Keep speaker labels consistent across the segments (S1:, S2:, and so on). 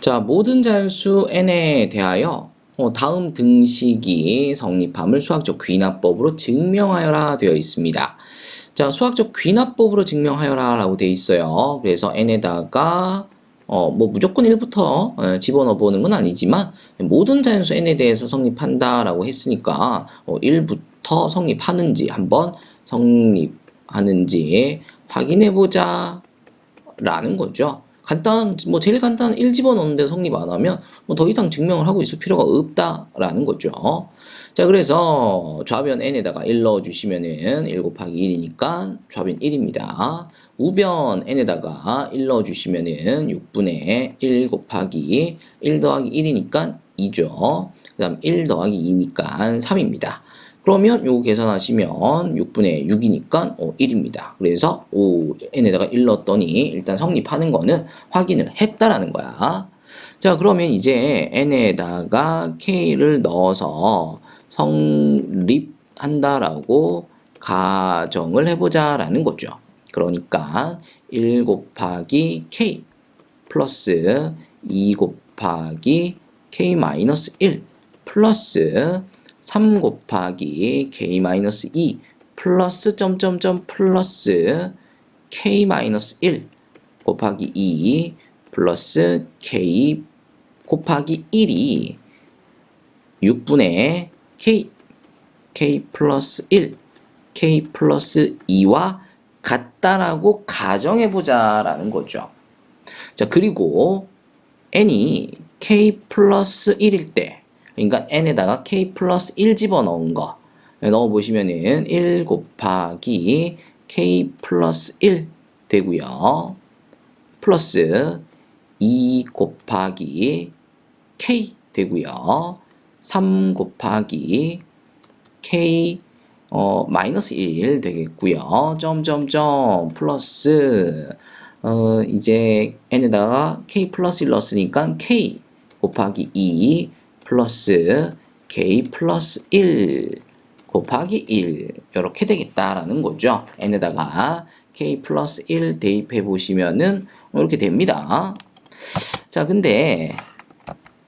S1: 자, 모든 자연수 n에 대하여 어, 다음 등식이 성립함을 수학적 귀납법으로 증명하여라 되어 있습니다. 자, 수학적 귀납법으로 증명하여라 라고 되어 있어요. 그래서 n에다가 어, 뭐 무조건 1부터 어, 집어넣어 보는 건 아니지만 모든 자연수 n에 대해서 성립한다 라고 했으니까 어, 1부터 성립하는지 한번 성립하는지 확인해 보자 라는 거죠. 간단, 뭐 제일 간단한 1 집어넣는데 성립 안 하면 뭐 더 이상 증명을 하고 있을 필요가 없다라는 거죠. 자, 그래서 좌변 n에다가 1 넣어주시면은 1 곱하기 1이니까 좌변 1입니다. 우변 n에다가 1 넣어주시면은 6분의 1 곱하기 1 더하기 1이니까 2죠. 그 다음 1 더하기 2니까 3입니다. 그러면 요거 계산하시면 6분의 6이니까 어, 1입니다. 그래서 오, n에다가 1 넣었더니 일단 성립하는 거는 확인을 했다라는 거야. 자 그러면 이제 n에다가 k를 넣어서 성립한다라고 가정을 해보자 라는 거죠. 그러니까 1 곱하기 k 플러스 2 곱하기 k 마이너스 1 플러스 3 곱하기 k-2 플러스 점점점 플러스 k-1 곱하기 2 플러스 k 곱하기 1이 6분의 k k 플러스 1 k 플러스 2와 같다라고 가정해보자 라는 거죠. 자 그리고 n이 k 플러스 1일 때 그러니까 n에다가 k 플러스 1 집어넣은 거 넣어보시면은 1 곱하기 k 플러스 1 되고요. 플러스 2 곱하기 k 되고요. 3 곱하기 k 어, 마이너스 1 되겠고요. 점점점 플러스 어, 이제 n에다가 k 플러스 1 넣었으니까 k 곱하기 2 플러스 k 플러스 1 곱하기 1 이렇게 되겠다라는 거죠. n에다가 k 플러스 1 대입해 보시면은 이렇게 됩니다. 자, 근데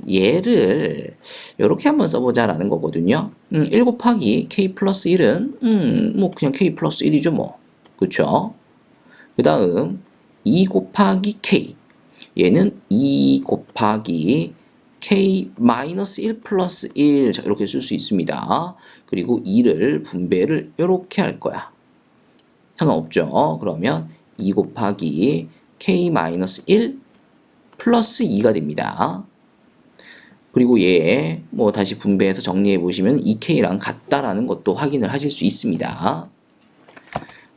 S1: 얘를 이렇게 한번 써보자라는 거거든요. 음, 1 곱하기 k 플러스 1은 음, 뭐 그냥 k 플러스 1이죠 뭐. 그쵸? 그 다음 2 곱하기 k 얘는 2 곱하기 k-1 플러스 1 자, 이렇게 쓸 수 있습니다. 그리고 2를 분배를 이렇게 할 거야. 상관없죠. 그러면 2 곱하기 k-1 플러스 2가 됩니다. 그리고 얘 뭐 다시 분배해서 정리해 보시면 2k랑 같다라는 것도 확인을 하실 수 있습니다.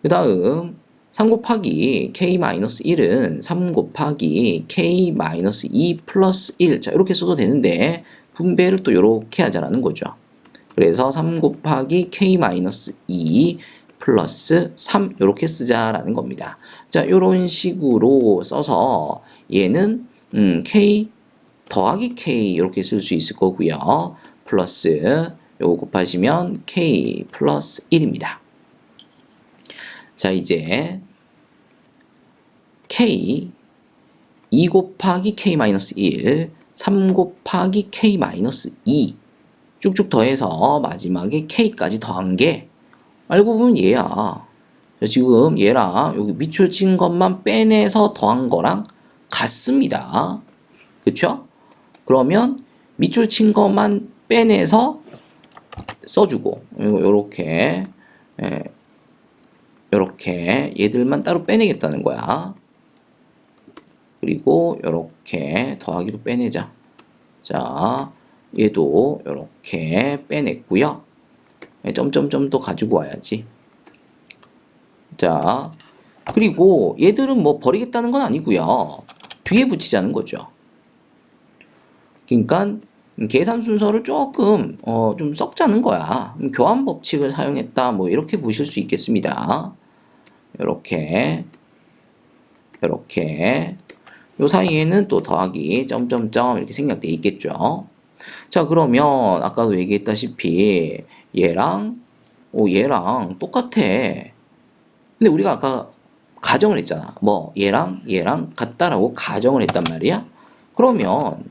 S1: 그 다음 3 곱하기 k-1은 3 곱하기 k-2 플러스 1. 자, 이렇게 써도 되는데, 분배를 또 이렇게 하자라는 거죠. 그래서 3 곱하기 k-2 플러스 3 이렇게 쓰자라는 겁니다. 자, 이런 식으로 써서 얘는 음, k 더하기 k 이렇게 쓸 수 있을 거고요. 플러스 요거 곱하시면 k 플러스 1입니다. 자, 이제 k 2 곱하기 k-1, 3 곱하기 k-2 쭉쭉 더해서 마지막에 k까지 더한 게 알고 보면 얘야. 지금 얘랑 여기 밑줄 친 것만 빼내서 더한 거랑 같습니다. 그쵸? 그러면 밑줄 친 것만 빼내서 써주고 요렇게 이렇게 얘들만 따로 빼내겠다는 거야. 그리고 이렇게 더하기로 빼내자. 자, 얘도 이렇게 빼냈고요. 네, 점점점도 가지고 와야지. 자, 그리고 얘들은 뭐 버리겠다는 건 아니고요. 뒤에 붙이자는 거죠. 그러니까 계산 순서를 조금 어, 좀 썩자는 거야. 교환 법칙을 사용했다. 뭐 이렇게 보실 수 있겠습니다. 이렇게 이렇게 요 사이에는 또 더하기 점점점 이렇게 생략되어 있겠죠. 자 그러면 아까도 얘기했다시피 얘랑 오 얘랑 똑같아. 근데 우리가 아까 가정을 했잖아. 뭐 얘랑 얘랑 같다라고 가정을 했단 말이야. 그러면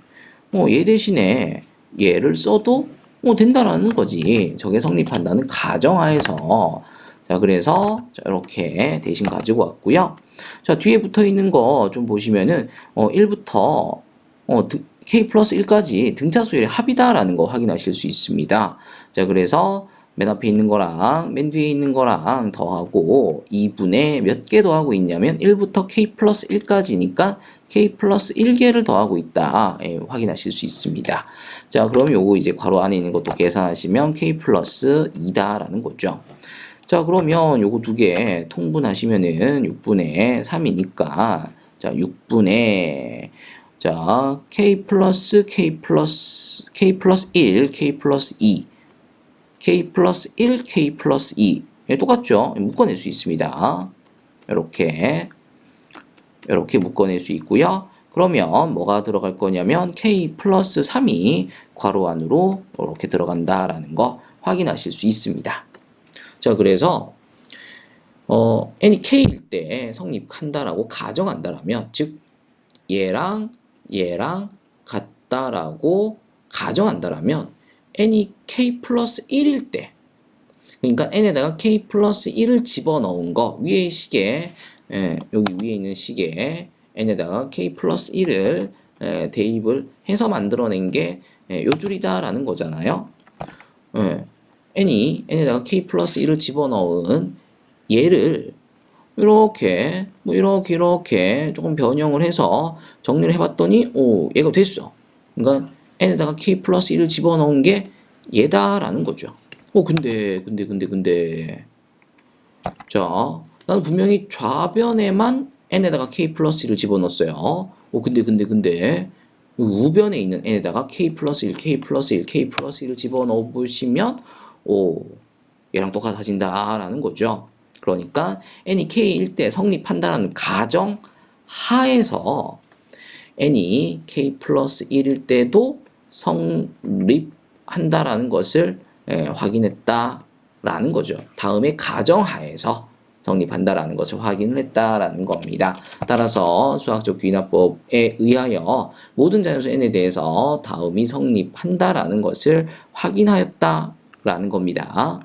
S1: 뭐 얘 대신에 얘를 써도 뭐 된다라는 거지. 저게 성립한다는 가정하에서 자 그래서 자, 이렇게 대신 가지고 왔고요. 자 뒤에 붙어 있는 거 좀 보시면은 어 1부터 어 k 플러스 1까지 등차 수열의 합이다라는 거 확인하실 수 있습니다. 자 그래서 맨 앞에 있는 거랑 맨 뒤에 있는 거랑 더하고 2분의 몇 개 더하고 있냐면 1부터 k 플러스 1까지니까 k 플러스 1개를 더하고 있다 예, 확인하실 수 있습니다. 자 그럼 요거 이제 괄호 안에 있는 것도 계산하시면 k 플러스 2다라는 거죠. 자 그러면 요거 두 개 통분하시면은 6분의 3이니까 자 6분의 자 k 플러스 k 플러스 k 플러스 1 k 플러스 2 k 플러스 1 k 플러스 2 예, 똑같죠? 묶어낼 수 있습니다. 이렇게 이렇게 묶어낼 수 있고요. 그러면 뭐가 들어갈 거냐면 k 플러스 3이 괄호 안으로 이렇게 들어간다라는 거 확인하실 수 있습니다. 자, 그래서 어, n이 k일 때 성립한다라고 가정한다라면 즉 얘랑 얘랑 같다라고 가정한다라면 n이 k 플러스 1일 때 그러니까 n에다가 k 플러스 1을 집어넣은 거 위의 식에 예, 여기 위에 있는 식에 n에다가 k 플러스 1을 예, 대입을 해서 만들어낸 게 예, 요 줄이다라는 거잖아요. 예, n이 n에다가 k 플러스 1을 집어넣은 얘를 이렇게 뭐 이렇게 이렇게 조금 변형을 해서 정리를 해봤더니 오 얘가 됐어. 그러니까 n에다가 k 플러스 1을 집어넣은 게 얘다라는 거죠. 어 근데 근데 근데 근데 자 나는 분명히 좌변에만 n에다가 k 플러스 1을 집어넣었어요. 오 근데 근데 근데 우변에 있는 n에다가 k 플러스 1, k 플러스 1, k 플러스 1을 집어넣어 보시면 오 얘랑 똑같아진다 라는 거죠. 그러니까 n이 k일 때 성립한다는 가정 하에서 n이 k 플러스 1일 때도 성립한다라는 것을 예, 확인했다라는 거죠. 다음에 가정하에서 성립한다라는 것을 확인을 했다라는 겁니다. 따라서 수학적 귀납법에 의하여 모든 자연수 n에 대해서 다음이 성립한다라는 것을 확인하였다 라는 겁니다.